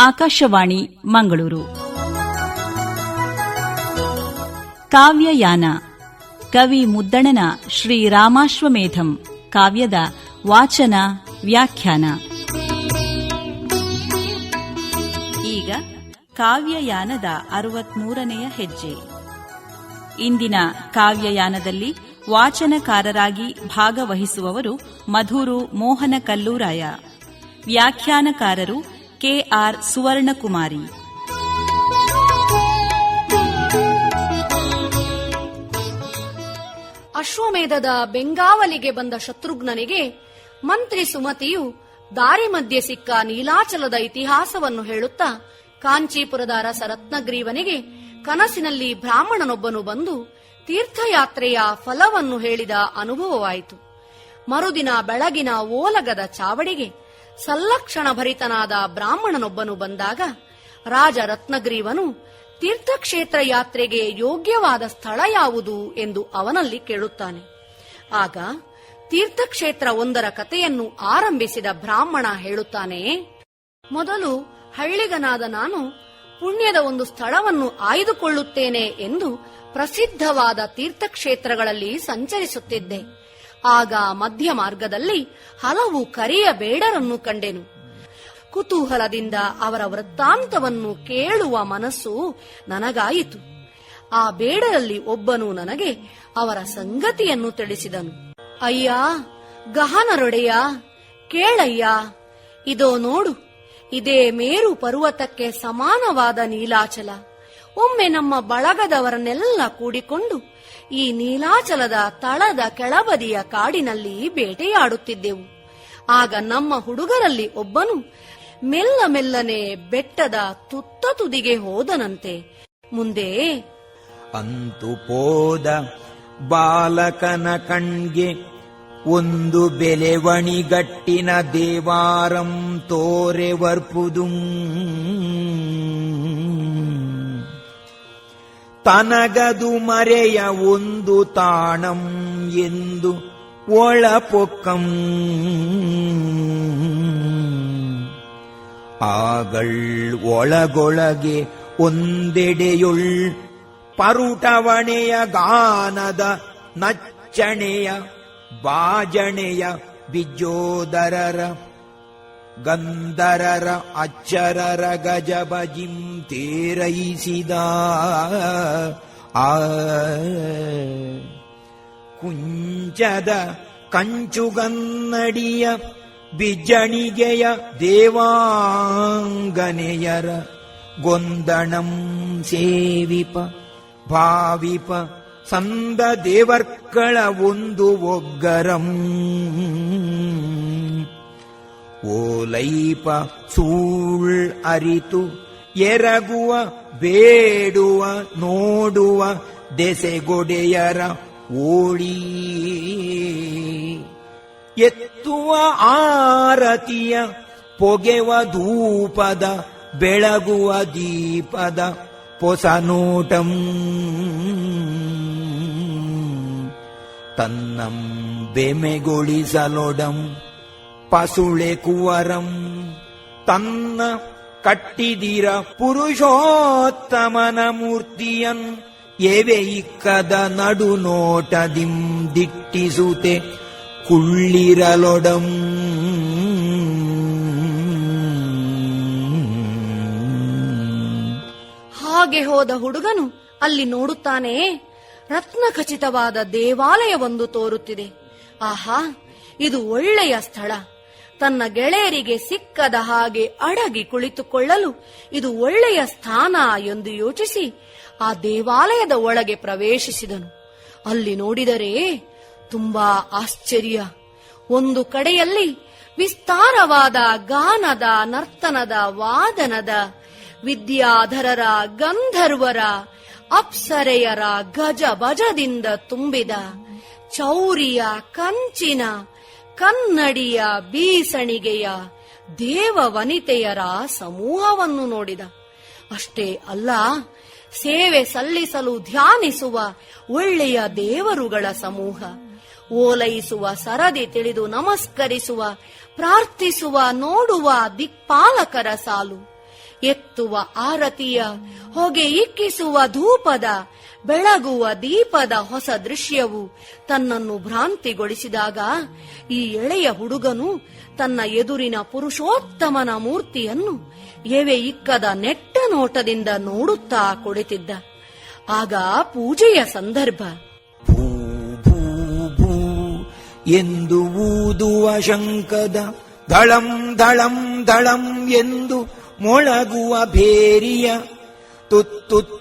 ಆಕಾಶವಾಣಿ, ಮಂಗಳೂರು. ಕಾವ್ಯಯಾನ, ಕವಿ ಮುದ್ದಣನ ಶ್ರೀರಾಮಾಶ್ವಮೇಧಂ ಕಾವ್ಯದ ವಾಚನ, ವ್ಯಾಖ್ಯಾನ. ಈಗ ಕಾವ್ಯಯಾನದ ಅರವತ್ಮೂರನೆಯ ಹೆಜ್ಜೆ. ಇಂದಿನ ಕಾವ್ಯಯಾನದಲ್ಲಿ ವಾಚನಕಾರರಾಗಿ ಭಾಗವಹಿಸುವವರು ಮಧುರು ಮೋಹನ ಕಲ್ಲೂರಾಯ ವ್ಯಾಖ್ಯಾನಕಾರರು ಕೆಆರ್ ಸುವರ್ಣಕುಮಾರಿ. ಅಶ್ವಮೇಧದ ಬೆಂಗಾವಲಿಗೆ ಬಂದ ಶತ್ರುಘ್ನನಿಗೆ ಮಂತ್ರಿ ಸುಮತಿಯು ದಾರಿ ಮಧ್ಯೆ ಸಿಕ್ಕ ನೀಲಾಚಲದ ಇತಿಹಾಸವನ್ನು ಹೇಳುತ್ತಾ ಕಾಂಚೀಪುರದ ಅರಸ ರತ್ನಗ್ರೀವನಿಗೆ ಕನಸಿನಲ್ಲಿ ಬ್ರಾಹ್ಮಣನೊಬ್ಬನು ಬಂದು ತೀರ್ಥಯಾತ್ರೆಯ ಫಲವನ್ನು ಹೇಳಿದ ಅನುಭವವಾಯಿತು. ಮರುದಿನ ಬೆಳಗಿನ ಓಲಗದ ಚಾವಡಿಗೆ ಸಲ್ಲಕ್ಷಣ ಭರಿತನಾದ ಬ್ರಾಹ್ಮಣನೊಬ್ಬನು ಬಂದಾಗ ರಾಜ ರತ್ನಗ್ರೀವನು ತೀರ್ಥಕ್ಷೇತ್ರ ಯಾತ್ರೆಗೆ ಯೋಗ್ಯವಾದ ಸ್ಥಳ ಯಾವುದು ಎಂದು ಅವನಲ್ಲಿ ಕೇಳುತ್ತಾನೆ. ಆಗ ತೀರ್ಥಕ್ಷೇತ್ರ ಒಂದರ ಕಥೆಯನ್ನು ಆರಂಭಿಸಿದ ಬ್ರಾಹ್ಮಣ ಹೇಳುತ್ತಾನೆ, ಮೊದಲು ಹಳ್ಳಿಗನಾದ ನಾನು ಪುಣ್ಯದ ಒಂದು ಸ್ಥಳವನ್ನು ಆಯ್ದುಕೊಳ್ಳುತ್ತೇನೆ ಎಂದು ಪ್ರಸಿದ್ಧವಾದ ತೀರ್ಥಕ್ಷೇತ್ರಗಳಲ್ಲಿ ಸಂಚರಿಸುತ್ತಿದ್ದೆ. ಆಗ ಮಧ್ಯ ಮಾರ್ಗದಲ್ಲಿ ಹಲವು ಕರಿಯ ಬೇಡರನ್ನು ಕಂಡೆನು. ಕುತೂಹಲದಿಂದ ಅವರ ವೃತ್ತಾಂತವನ್ನು ಕೇಳುವ ಮನಸ್ಸು ನನಗಾಯಿತು. ಆ ಬೇಡರಲ್ಲಿ ಒಬ್ಬನು ನನಗೆ ಅವರ ಸಂಗತಿಯನ್ನು ತಿಳಿಸಿದನು. ಅಯ್ಯ, ಗಹನರೊಡೆಯ, ಕೇಳಯ್ಯ, ಇದೋ ನೋಡು, ಇದೇ ಮೇರು ಪರ್ವತಕ್ಕೆ ಸಮಾನವಾದ ನೀಲಾಚಲ. ಒಮ್ಮೆ ನಮ್ಮ ಬಳಗದವರನ್ನೆಲ್ಲ ಕೂಡಿಕೊಂಡು ಈ ನೀಲಾಚಲದ ತಳದ ಕೆಳಬದಿಯ ಕಾಡಿನಲ್ಲಿ ಬೇಟೆಯಾಡುತ್ತಿದ್ದೆವು. ಆಗ ನಮ್ಮ ಹುಡುಗರಲ್ಲಿ ಒಬ್ಬನು ಮೆಲ್ಲ ಮೆಲ್ಲನೆ ಬೆಟ್ಟದ ತುತ್ತ ತುದಿಗೆ ಹೋದನಂತೆ. ಮುಂದೆ, ಅಂತು ಪೋದ ಬಾಲಕನ ಕಣ್ಗೆ ಒಂದು ಬೆಲೆವಣಿಗಟ್ಟಿನ ದೇವಾರಂ ತೋರೆ ವರ್ಪುದು ತನಗದು ಮರೆಯ ಒಂದು ತಾಣಂ ಎಂದು ಒಳಪೊಕ್ಕಂ. ಆಗಳ್ ಒಳಗೊಳಗೆ ಒಂದೆಡೆಯುಳ್ ಪರುಟವಣೆಯ ಗಾನದ ನಚ್ಚಣೆಯ ಬಾಜಣೆಯ ಬಿಜ್ಜೋದರರ ಗಂಧರರ ಅಚ್ಚರರ ಗಜಬಜಿಂ ತೇರೈಸಿದ. ಆ, ಕುಂಚದ ಕಂಚುಗನ್ನಡಿಯ ಬಿಜಣಿಗೆಯ ದೇವಾಂಗನೆಯರ ಗೊಂದಣಂ ಸೇವಿಪ, ಭಾವಿಪ, ಸಂದ ದೇವರ್ಕಳ ಒಂದು ಒಗ್ಗರಂ. ಓಲೈಪ ಸೂಳ್ ಅರಿತು, ಎರಗುವ, ಬೇಡುವ, ನೋಡುವ ದೆಸೆಗೊಡೆಯರ ಓಳಿ ಎತ್ತುವ ಆರತಿಯ, ಪೊಗೆವ ಧೂಪದ, ಬೆಳಗುವ ದೀಪದ ಪೊಸನೋಟಂ. ತನ್ನಂ ಬೆಮೆಗೊಳಿಸಲೊಡಂ. ಪಸುಳೆ ಕುವರಂ ತನ್ನ ಕಟ್ಟಿದಿರ ಪುರುಷೋತ್ತಮನ ಮೂರ್ತಿಯನ್ ಎವೆ ಇಕ್ಕದ ನಡು ನೋಟದಿಂ ದಿಟ್ಟಿಸುತೆ ಕುಳ್ಳಿರಲೊಡಂ ಹಾಗೆ ಹೋದ ಹುಡುಗನು ಅಲ್ಲಿ ನೋಡುತ್ತಾನೆ, ರತ್ನ ಖಚಿತವಾದ ದೇವಾಲಯವೊಂದು ತೋರುತ್ತಿದೆ. ಆಹಾ, ಇದು ಒಳ್ಳೆಯ ಸ್ಥಳ. ತನ್ನ ಗೆಳೆಯರಿಗೆ ಸಿಕ್ಕದ ಹಾಗೆ ಅಡಗಿ ಕುಳಿತುಕೊಳ್ಳಲು ಇದು ಒಳ್ಳೆಯ ಸ್ಥಾನ ಎಂದು ಯೋಚಿಸಿ ಆ ದೇವಾಲಯದ ಒಳಗೆ ಪ್ರವೇಶಿಸಿದನು. ಅಲ್ಲಿ ನೋಡಿದರೆ ತುಂಬಾ ಆಶ್ಚರ್ಯ. ಒಂದು ಕಡೆಯಲ್ಲಿ ವಿಸ್ತಾರವಾದ ಗಾನದ, ನರ್ತನದ, ವಾದನದ, ವಿದ್ಯಾಧರರ, ಗಂಧರ್ವರ, ಅಪ್ಸರೆಯರ ಗಜ ಬಜದಿಂದ ತುಂಬಿದ ಚೌರಿಯ ಕಂಚಿನ ಕನ್ನಡಿಯ ಬೀಸಣಿಗೆಯ ದೇವ ವನಿತೆಯರ ಸಮೂಹವನ್ನು ನೋಡಿದ. ಅಷ್ಟೇ ಅಲ್ಲ, ಸೇವೆ ಸಲ್ಲಿಸಲು ಧ್ಯಾನಿಸುವ ಒಳ್ಳೆಯ ದೇವರುಗಳ ಸಮೂಹ, ಓಲೈಸುವ ಸರದಿ ತಿಳಿದು ನಮಸ್ಕರಿಸುವ, ಪ್ರಾರ್ಥಿಸುವ, ನೋಡುವ ದಿಕ್ಪಾಲಕರ ಸಾಲು, ಎತ್ತುವ ಆರತಿಯ, ಹೊಗೆ ಇಕ್ಕಿಸುವ ಧೂಪದ ಬೆಳಗುವ ದೀಪದ ಹೊಸ ದೃಶ್ಯವು ತನ್ನನ್ನು ಭ್ರಾಂತಿಗೊಳಿಸಿದಾಗ ಈ ಎಳೆಯ ಹುಡುಗನು ತನ್ನ ಎದುರಿನ ಪುರುಷೋತ್ತಮನ ಮೂರ್ತಿಯನ್ನು ಎವೆ ಇಕ್ಕದ ನೆಟ್ಟ ನೋಟದಿಂದ ನೋಡುತ್ತಾ ಕುಳಿತಿದ್ದ. ಆಗ ಪೂಜೆಯ ಸಂದರ್ಭ. ಭೂ ಎಂದು ಊದುವ ಶಂಕದ ದಳಂ ದಳಂ ದಳಂ ಎಂದು ಮೊಳಗುವ ಭೇರಿಯ ತುತ್ತುತ್ತೂರ್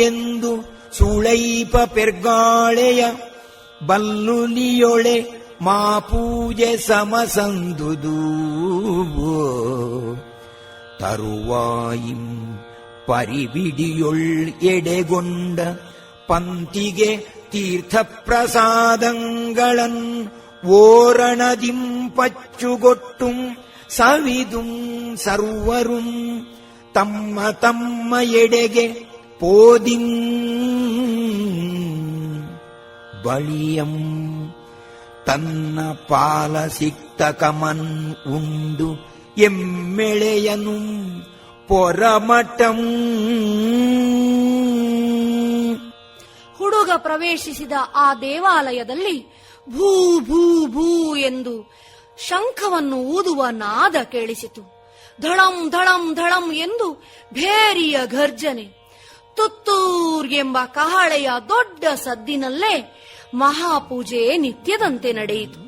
ಎಂದು ಸುಳೈಪ ಪೆರ್ಗಾಳೆಯ ಬಲ್ಲುಲಿಯೊಳೆ ಮಾಪೂಜೆ ಸಮಸಂದುದು ತರುವಾಯಿಂ ಪರಿಬಿಡಿಯೊಳ್ ಎಡೆಗೊಂಡ ಪಂತಿಗೆ ತೀರ್ಥ ಪ್ರಸಾದಂಗಳನ್ ಓರಣದಿಂ ಪಚ್ಚುಗೊಟ್ಟುಂ ಸವಿದುಂ ಸರ್ವರು ತಮ್ಮ ಪೋದಿಂ ಬಳಿಯಂ ತನ್ನ ಪಾಲ ಸಿಕ್ತ ಕಮನ್ ಉಂಡು ಎಮ್ಮೆಳೆಯನು ಪೊರಮಟಂ ಹುಡುಗ ಪ್ರವೇಶಿಸಿದ ಆ ದೇವಾಲಯದಲ್ಲಿ ಭೂ ಭೂ ಭೂ ಎಂದು ಶಂಖವನ್ನು ಊದುವ ನಾದ ಕೇಳಿಸಿತು. ಧಳಂ ಧಳಂ ಧಳಂ ಎಂದು ಭೇರಿಯ ಗರ್ಜನೆ. ತುತ್ತೂರ್ ಎಂಬ ಕಹಳೆಯ ದೊಡ್ಡ ಸದ್ದಿನಲ್ಲೇ ಮಹಾಪೂಜೆ ನಿತ್ಯದಂತೆ ನಡೆಯಿತು.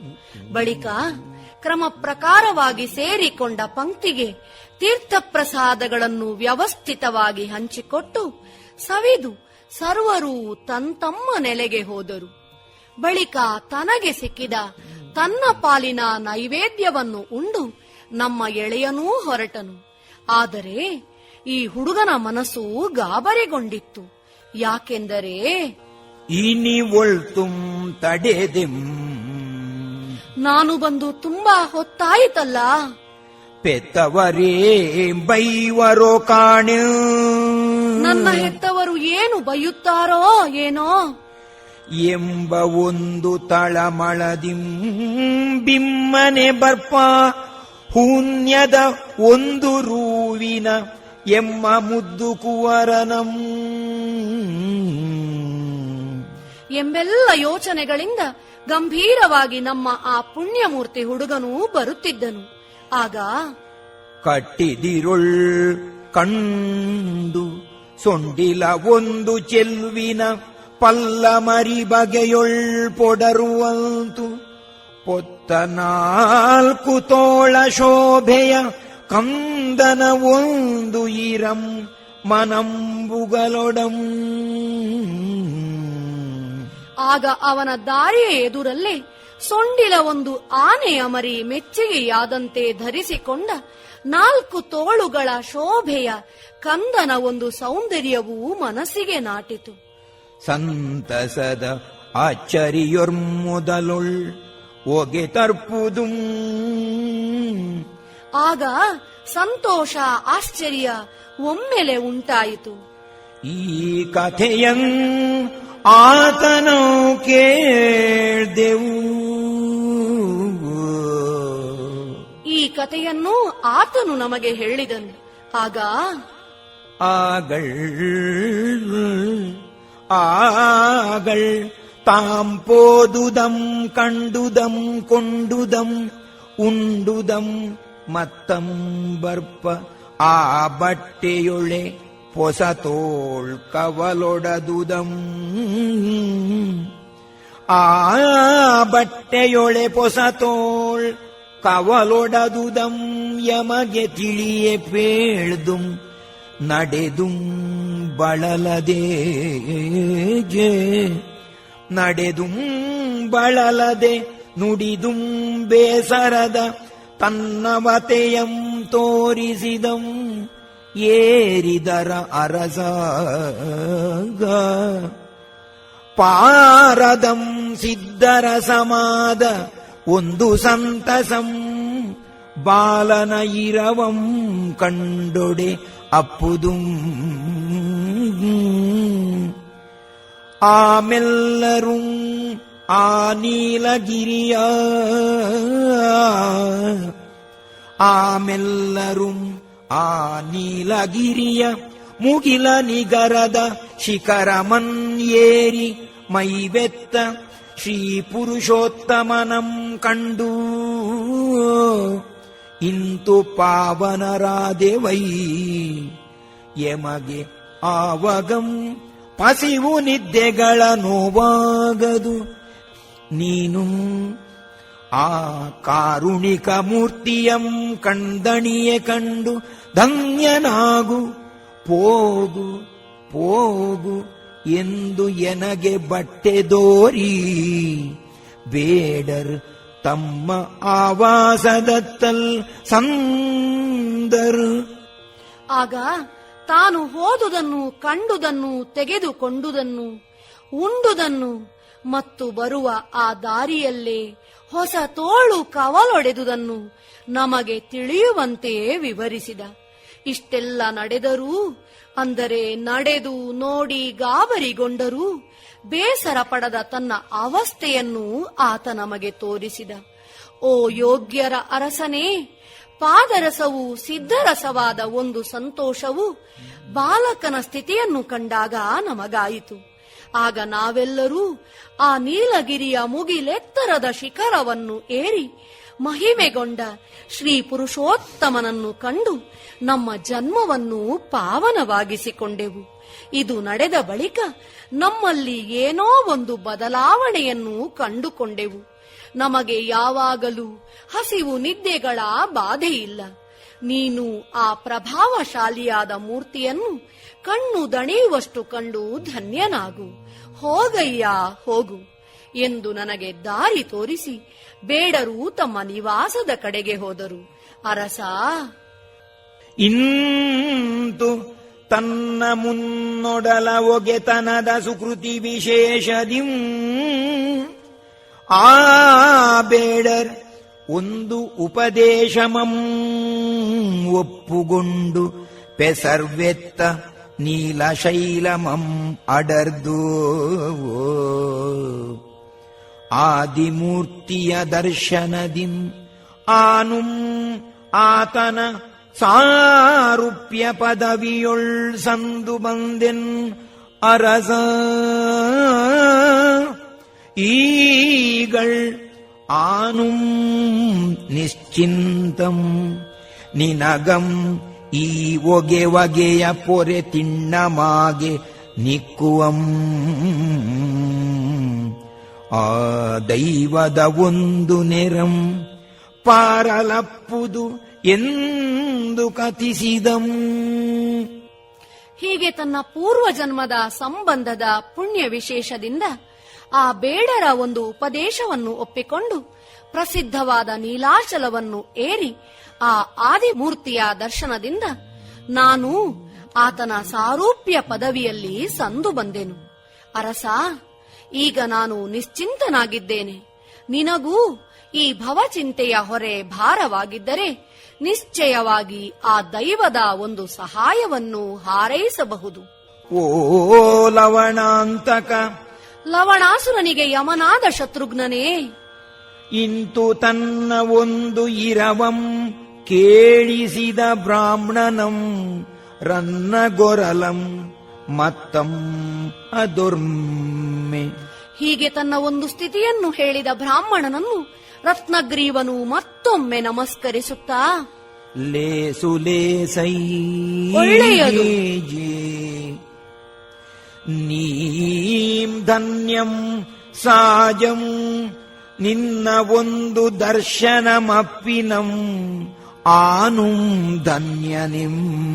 ಬಳಿಕ ಕ್ರಮ ಪ್ರಕಾರವಾಗಿ ಸೇರಿಕೊಂಡ ಪಂಕ್ತಿಗೆ ತೀರ್ಥ ಪ್ರಸಾದಗಳನ್ನು ವ್ಯವಸ್ಥಿತವಾಗಿ ಹಂಚಿಕೊಟ್ಟು ಸವಿದು ಸರ್ವರೂ ತಮ್ಮ ನೆಲೆಗೆ ಹೋದರು. ಬಳಿಕ ತನಗೆ ಸಿಕ್ಕಿದ ತನ್ನ ಪಾಲಿನ ನೈವೇದ್ಯವನ್ನು ಉಂಡು ನಮ್ಮ ಎಳೆಯನೂ ಹೊರಟನು. ಆದರೆ ಈ ಹುಡುಗನ ಮನಸ್ಸು ಗಾಬರಿಗೊಂಡಿತ್ತು. ಯಾಕೆಂದರೆ ಇನಿ ಒಳ್ತುಂ ತಡೆದೆಂ. ನಾನು ಬಂದು ತುಂಬಾ ಹೊತ್ತಾಯಿತಲ್ಲ. ಪೆತ್ತವರೇ ಬೈವರೋ ಕಾಣು. ನನ್ನ ಹೆತ್ತವರು ಏನು ಬೈಯುತ್ತಾರೋ ಏನೋ. ಎಂಬ ಒಂದು ತಳಮಳದಿಂ ಬಿಮ್ಮನೆ ಬರ್ಪ. ಹೂನ್ಯದ ಒಂದು ರೂವಿನ ಎಮ್ಮ ಮುದ್ದು ಕುವರನಂ. ಎಂಬೆಲ್ಲ ಯೋಚನೆಗಳಿಂದ ಗಂಭೀರವಾಗಿ ನಮ್ಮ ಆ ಪುಣ್ಯಮೂರ್ತಿ ಹುಡುಗನೂ ಬರುತ್ತಿದ್ದನು. ಆಗ ಕಟ್ಟಿದಿರುಳ್ ಕಂಡು ಸೊಂಡಿಲ ಒಂದು ಚೆಲ್ವಿನ ಪಲ್ಲ ಮರಿ ಬಗೆಯೊಳ್ ಪೊಡರುವಂತು ಪೊತ್ತ ನಾಲ್ಕು ತೋಳ ಶೋಭೆಯ ಕಂದನ ಒಂದು ಇರಂ ಮನಂಬುಗಲೊಡಂ ಆಗ ಅವನ ದಾರಿಯ ಎದುರಲ್ಲೇ ಸೊಂಡಿಲ ಒಂದು ಆನೆಯ ಮರಿ ಮೆಚ್ಚುಗೆಯಾದಂತೆ ಧರಿಸಿಕೊಂಡ ನಾಲ್ಕು ತೋಳುಗಳ ಶೋಭೆಯ ಕಂದನ ಒಂದು ಸೌಂದರ್ಯವೂ ಮನಸ್ಸಿಗೆ ನಾಟಿತು. ಸಂತಸದ ಆಚ್ಚರಿಯೊರ್ಮುದಲುಳ್ ಒಗೆ ತರ್ಪುದು ಆಗ ಸಂತೋಷ ಆಶ್ಚರ್ಯ ಒಮ್ಮೆಲೆ ಉಂಟಾಯಿತು. ಈ ಕಥೆಯನ್ನು ಆತನು ಕೇಳ್ದೆವು. ಈ ಕಥೆಯನ್ನು ಆತನು ನಮಗೆ ಹೇಳಿದನು. ಆಗ ಆಗಳ್ ಆಗಳ್ ತಾಂಪೋದುದಂ ಕಂಡುದಂ ಕೊಂಡುದಂ ಉಂಡುದಂ ಮತ್ತಂ ಬರ್ಪ ಆ ಬಟ್ಟೆಯೊಳೆ ಪೊಸತೋಳ್ ಕವಲೊಡದುದಂ. ಆ ಬಟ್ಟೆಯೊಳೆ ಪೊಸತೋಳ್ ಕವಲೊಡದುದಂ ಯಮಗೆ ತಿಳಿಯೆ ಪೇಳ್ದುಂ, ನಡೆದುಂ ಬಳಲದೆ ನಡೆದುಂ ಬಳಲದೆ ನುಡಿದುಂ ಬೇಸರದ ತನ್ನವತೆಯಂ ತೋರಿಸಿದಂ ಏರಿದರ ಅರಸಾಗ ಪಾರದಂ ಸಿದ್ಧರ ಸಮಾದ ಒಂದು ಸಂತಸಂ ಬಾಲನ ಇರವಂ ಕಂಡೊಡೆ ಅಪ್ಪುದುಂ ಆಮೆಲ್ಲರೂ ಆ ನೀಲಗಿರಿಯ ಆಮೆಲ್ಲರೂ ಆ ನೀಲಗಿರಿಯ ಮುಗಿಲ ನಿಗರದ ಶಿಖರಮನ್ಯೇರಿ ಮೈವೆತ್ತ ಶ್ರೀ ಪುರುಷೋತ್ತಮನಂ ಕಂಡು. ಇಂತು ಪಾವನರಾದೆವೈ? ಯಮಗೆ ಆವಗಂ ಪಸಿವು ನಿದ್ದೆಗಳ ನೋವಾಗದು. ನೀನು ಆ ಕಾರುಣಿಕ ಮೂರ್ತಿಯಂ ಕಂದಣಿಯ ಕಂಡು ಧನ್ಯನಾಗು. ಪೋಗು ಪೋಗು ಎಂದು ಎನಗೆ ಬಟ್ಟೆ ದೋರಿ. ಬೇಡರ್ ತಮ್ಮ ಆವಾಸದತ್ತಲ್ ಸಂದರ್. ಆಗ ತಾನು ಹೋದುದನ್ನು, ಕಂಡುದನ್ನು, ತೆಗೆದುಕೊಂಡುದನ್ನು, ಉಂಡುದನ್ನು ಮತ್ತು ಬರುವ ಆ ದಾರಿಯಲ್ಲೇ ಹೊಸ ತೋಳು ಕವಲೊಡೆದುದನ್ನು ನಮಗೆ ತಿಳಿಯುವಂತೆಯೇ ವಿವರಿಸಿದ. ಇಷ್ಟೆಲ್ಲ ನಡೆದರೂ, ಅಂದರೆ ನಡೆದು ನೋಡಿ ಗಾಬರಿಗೊಂಡರೂ, ಬೇಸರ ಪಡದ ತನ್ನ ಅವಸ್ಥೆಯನ್ನು ಆತ ನಮಗೆ ತೋರಿಸಿದ. ಓ ಯೋಗ್ಯರ ಅರಸನೇ, ಪಾದರಸವು ಸಿದ್ಧರಸವಾದ ಒಂದು ಸಂತೋಷವು ಬಾಲಕನ ಸ್ಥಿತಿಯನ್ನು ಕಂಡಾಗ ನಮಗಾಯಿತು. ಆಗ ನಾವೆಲ್ಲರೂ ಆ ನೀಲಗಿರಿಯ ಮುಗಿಲೆತ್ತರದ ಶಿಖರವನ್ನು ಏರಿ ಮಹಿಮೆಗೊಂಡ ಶ್ರೀ ಪುರುಷೋತ್ತಮನನ್ನು ಕಂಡು ನಮ್ಮ ಜನ್ಮವನ್ನು ಪಾವನವಾಗಿಸಿಕೊಂಡೆವು. ಇದು ನಡೆದ ಬಳಿಕ ನಮ್ಮಲ್ಲಿ ಏನೋ ಒಂದು ಬದಲಾವಣೆಯನ್ನು ಕಂಡುಕೊಂಡೆವು. ನಮಗೆ ಯಾವಾಗಲೂ ಹಸಿವು ನಿದ್ದೆಗಳ ಬಾಧೆಯಿಲ್ಲ. ನೀನು ಆ ಪ್ರಭಾವಶಾಲಿಯಾದ ಮೂರ್ತಿಯನ್ನು ಕಣ್ಣು ದಣಿಯುವಷ್ಟು ಕಂಡು ಧನ್ಯನಾಗು. ಹೋಗಯ್ಯ, ಹೋಗು ಎಂದು ನನಗೆ ದಾರಿ ತೋರಿಸಿ ಬೇಡರು ತಮ್ಮ ನಿವಾಸದ ಕಡೆಗೆ ಹೋದರು. ಅರಸ. ಇಂತು ತನ್ನ ಮುನ್ನೊಡಲ ಒಗೆತನದ ಸುಕೃತಿ ವಿಶೇಷದಿಂ. ಆ ಬೇಡರ್ ಒಂದು ಉಪದೇಶಮಂ ಒಪ್ಪುಗೊಂಡು ಪೆಸರ್ವೆತ್ತ ನೀಲಶೈಲಮಂ ಅಡರ್ದು ಆದಿಮೂರ್ತಿಯ ದರ್ಶನದಿಂ ಆನುಂ ಆತನ ಸಾರೂಪ್ಯ ಪದವಿಯೊಳ್ ಸಂದು ಬಂದೆನ್ ಅರಸ ಈಗಳ್ ಆನುಂ ನಿಶ್ಚಿಂತಂ ನಿನಗಂ ಈ ಒಗೆ ವಗೆಯ ಪೊರೆ ತಿಣ್ಣಮಾಗೆ ನಿಕ್ಕುವಂ. ಆ ದೈವದ ಒಂದು ನೆರಂ ಪಾರಲಪ್ಪುದು ಎಂದು ಕಥಿಸಿದಂ. ಹೀಗೆ ತನ್ನ ಪೂರ್ವ ಜನ್ಮದ ಸಂಬಂಧದ ಪುಣ್ಯ ವಿಶೇಷದಿಂದ ಆ ಬೇಡರ ಒಂದು ಉಪದೇಶವನ್ನು ಒಪ್ಪಿಕೊಂಡು ಪ್ರಸಿದ್ಧವಾದ ನೀಲಾಚಲವನ್ನು ಏರಿ ಆ ಆದಿಮೂರ್ತಿಯ ದರ್ಶನದಿಂದ ನಾನು ಆತನ ಸಾರೂಪ್ಯ ಪದವಿಯಲ್ಲಿ ಸಂದು ಬಂದೆನು. ಅರಸ, ಈಗ ನಾನು ನಿಶ್ಚಿಂತನಾಗಿದ್ದೇನೆ. ನಿನಗೂ ಈ ಭವಚಿಂತೆಯ ಹೊರೆ ಭಾರವಾಗಿದ್ದರೆ ನಿಶ್ಚಯವಾಗಿ ಆ ದೈವದ ಒಂದು ಸಹಾಯವನ್ನು ಹಾರೈಸಬಹುದು. ಓ ಲವಣಾಂತಕ ಲವಣಾಸುರನಿಗೆ ಯಮನಾದ ಶತ್ರುಘ್ನನೇ. ಇಂತು ತನ್ನ ಒಂದು ಇರವಂ ಕೇಳಿಸಿದ ಬ್ರಾಹ್ಮಣನಂ ರನ್ನ ಗೊರಲಂ ಮತ್ತಂ ಅದುರ್ಮೆ. ಹೀಗೆ ತನ್ನ ಒಂದು ಸ್ಥಿತಿಯನ್ನು ಹೇಳಿದ ಬ್ರಾಹ್ಮಣನನ್ನು ರತ್ನಗ್ರೀವನು ಮತ್ತೊಮ್ಮೆ ನಮಸ್ಕರಿಸುತ್ತಾ. ಲೇಸು ಲೇಸೈ ಒಳ್ಳೆಯದು. ನೀಂ ಧನ್ಯಂ ಸಾಜಂ ನಿನ್ನ ಒಂದು ದರ್ಶನಮಪ್ಪಿನಂ ಆನುಂ ಧನ್ಯನಿಂ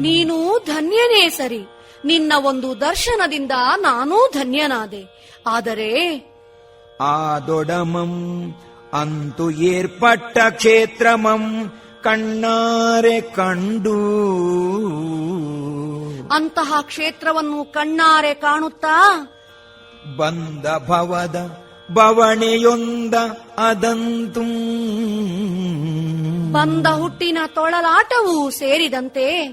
ನೀನು ಧನ್ಯನೇ ಸರಿ. ನಿನ್ನ ಒಂದು ದರ್ಶನದಿಂದ ನಾನೂ ಧನ್ಯನಾದೆ. ಆದರೆ ಆ ದೊಡಮಂ ಅಂತು ಏರ್ಪಟ್ಟ ಕ್ಷೇತ್ರಮಂ ಕಣ್ಣಾರೆ ಕಂಡು. ಅಂತಹ ಕ್ಷೇತ್ರವನ್ನು ಕಣ್ಣಾರೆ ಕಾಣುತ್ತಾ? ಬಂದ ಭವದ ಬವಣೆಯೊಂದ ಅದಂತು. ಬಂದ ಹುಟ್ಟಿನ ತೊಳಲಾಟವೂ ಸೇರಿದಂತೆ.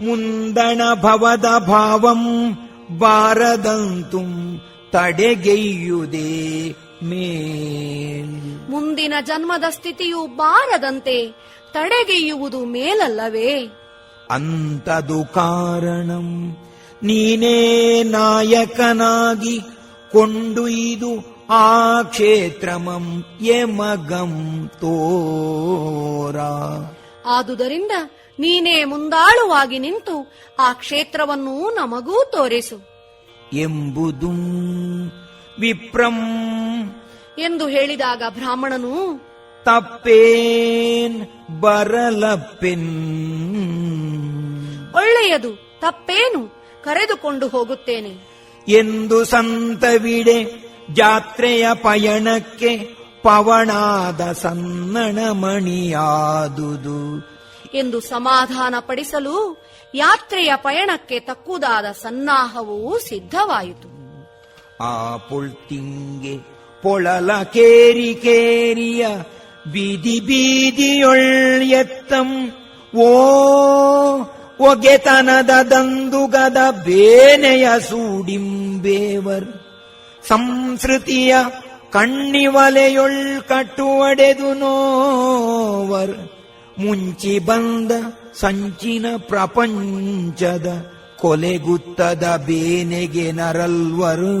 ಮುಂದಣ ಭವದ ಭಾವಂ ಬಾರದಂತು ತಡೆಗೆಯ್ಯುದೇ ಮೇಲ್. ಮುಂದಿನ ಜನ್ಮದ ಸ್ಥಿತಿಯು ಬಾರದಂತೆ ತಡೆಗೆಯುವುದು ಮೇಲಲ್ಲವೇ? ಅಂತದು ಕಾರಣಂ. ನೀನೇ ನಾಯಕನಾಗಿ ಕೊಂಡೊಯ್ದು ಆ ಕ್ಷೇತ್ರಮಂ ಯಮಗಂ ತೋರ. ಆದುದರಿಂದ ನೀನೇ ಮುಂದಾಳುವಾಗಿ ನಿಂತು ಆ ಕ್ಷೇತ್ರವನ್ನು ನಮಗೂ ತೋರಿಸು. ಎಂಬುದು ವಿಪ್ರಂ. ಎಂದು ಹೇಳಿದಾಗ ಬ್ರಾಹ್ಮಣನು ತಪ್ಪೇನ್ ಬರಲಪ್ಪೆನ್? ಒಳ್ಳೆಯದು ತಪ್ಪೇನು? ಕರೆದುಕೊಂಡು ಹೋಗುತ್ತೇನೆ. ಎಂದು ಸಂತವಿಡೆ ಜಾತ್ರೆಯ ಪಯಣಕ್ಕೆ ಪವಣಾದ ಸನ್ನಣ ಮಣಿಯಾದುದು. ಎಂದು ಸಮಾಧಾನ ಪಡಿಸಲು ಯಾತ್ರೆಯ ಪಯಣಕ್ಕೆ ತಕ್ಕುದಾದ ಸನ್ನಾಹವೂ ಸಿದ್ಧವಾಯಿತು. ಆ ಪುಳ್ತಿಂಗೆ ಪೊಳಲ ಕೇರಿ ಕೇರಿಯ ಬೀದಿ ಬೀದಿಯೊಳ್ಳೆತ್ತಂ ಓ, ಒಗೆತನದ ದಂದುಗದ ಬೇನೆಯ ಸೂಡಿಂಬೇವರ್. ಸಂಸ್ಕೃತಿಯ ಕಣ್ಣಿವಲೆಯೊಳ್ ಕಟ್ಟುವಡೆದು ನೋವರ್. ಮುಂಚಿ ಬಂದ ಸಂಚಿನ ಪ್ರಪಂಚದ ಕೊಲೆಗುತ್ತದ ಬೇನೆಗೆ ನರಲ್ವರು.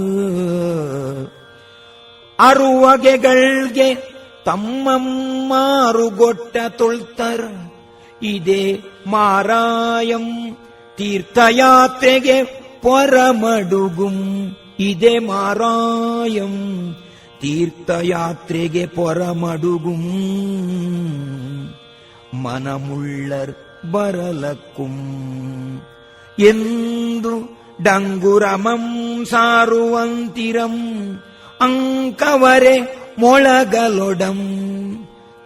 ಅರುವಗೆಗಳ್ಗೆ ತಮ್ಮಮ್ಮಾರುಗೊಟ್ಟ ತೊಳ್ತರ್, ಇದೇ ಮಾರಾಯಂ ತೀರ್ಥಯಾತ್ರೆಗೆ ಪೊರಮಡುಗುಂ, ಇದೇ ಮಾರಾಯಂ ತೀರ್ಥಯಾತ್ರೆಗೆ ಪೊರಮಡುಗುಂ. ಮನಮುಳ್ಳರ್ ಬರಲಕ್ಕುಂ ಎಂದು ಡಂಗುರಮಂ ಸಾರುವಂತಿರಂ, ಅಂಕವರೆ ಮೊಳಗಲೊಡಂ.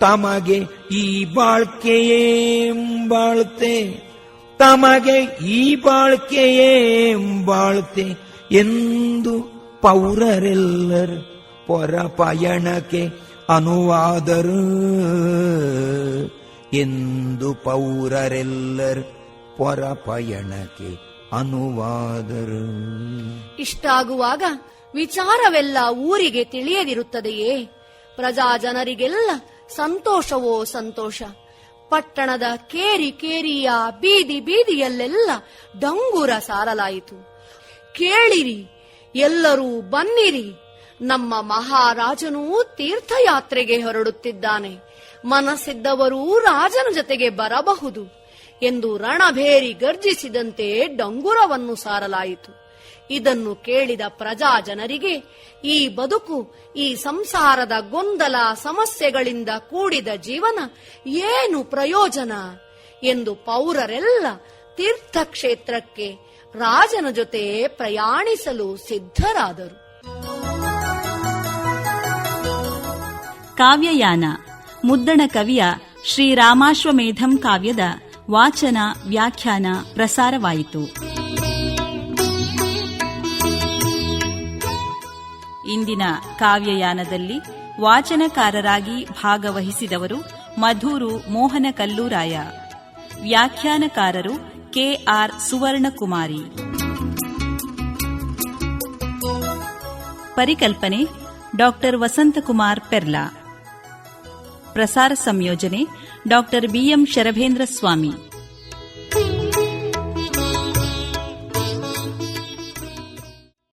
ತಮಗೆ ಈ ಬಾಳ್ಕೆಯೇಂಬಾಳ್ತೆ ತಮಗೆ ಈ ಬಾಳ್ಕೆಯೇಂಬಾಳ್ತೆ ಎಂದು ಪೌರರೆಲ್ಲರು ಪೊರ ಪಯಣಕ್ಕೆ ಅನುವಾದರು ಎಂದು ಪೌರರೆಲ್ಲರು ಪೊರ ಪಯಣಕ್ಕೆ ಅನುವಾದರು. ಇಷ್ಟಾಗುವಾಗ ವಿಚಾರವೆಲ್ಲ ಊರಿಗೆ ತಿಳಿಯದಿರುತ್ತದೆಯೇ? ಪ್ರಜಾ ಜನರಿಗೆಲ್ಲ ಸಂತೋಷವೋ ಸಂತೋಷ? ಪಟ್ಟಣದ ಕೇರಿ ಕೇರಿಯ ಬೀದಿ ಬೀದಿಯಲ್ಲೆಲ್ಲ ಡಂಗುರ ಸಾರಲಾಯಿತು. ಕೇಳಿರಿ, ಎಲ್ಲರೂ ಬನ್ನಿರಿ. ನಮ್ಮ ಮಹಾರಾಜನೂ ತೀರ್ಥಯಾತ್ರೆಗೆ ಹೊರಡುತ್ತಿದ್ದಾನೆ. ಮನಸ್ಸಿದ್ದವರೂ ರಾಜನ ಜೊತೆಗೆ ಬರಬಹುದು ಎಂದು ರಣಭೇರಿ ಗರ್ಜಿಸಿದಂತೆ ಡಂಗುರವನ್ನು ಸಾರಲಾಯಿತು. ಇದನ್ನು ಕೇಳಿದ ಪ್ರಜಾ ಜನರಿಗೆ ಈ ಬದುಕು, ಈ ಸಂಸಾರದ ಗೊಂದಲ, ಸಮಸ್ಯೆಗಳಿಂದ ಕೂಡಿದ ಜೀವನ ಏನು ಪ್ರಯೋಜನ ಎಂದು ಪೌರರೆಲ್ಲ ತೀರ್ಥಕ್ಷೇತ್ರಕ್ಕೆ ರಾಜನ ಜೊತೆ ಪ್ರಯಾಣಿಸಲು ಸಿದ್ಧರಾದರು. ಕಾವ್ಯಯಾನ, ಮುದ್ದಣ ಕವಿಯ ಶ್ರೀರಾಮಾಶ್ವಮೇಧಂ ಕಾವ್ಯದ ವಾಚನ, ವ್ಯಾಖ್ಯಾನ, ಪ್ರಸಾರವಾಯಿತು. ಇಂದಿನ ಕಾವ್ಯಯಾನದಲ್ಲಿ ವಾಚನಕಾರರಾಗಿ ಭಾಗವಹಿಸಿದವರು ಮಧೂರು ಮೋಹನ ಕಲ್ಲೂರಾಯ ವ್ಯಾಖ್ಯಾನಕಾರರು ಕೆಆರ್ ಸುವರ್ಣಕುಮಾರಿ. ಪರಿಕಲ್ಪನೆ ಡಾಕ್ಟರ್ ವಸಂತಕುಮಾರ್ ಪೆರ್ಲಾ. ಪ್ರಸಾರ ಸಂಯೋಜನೆ ಡಾಕ್ಟರ್ ಬಿಎಂ ಶರಭೇಂದ್ರ ಸ್ವಾಮಿ.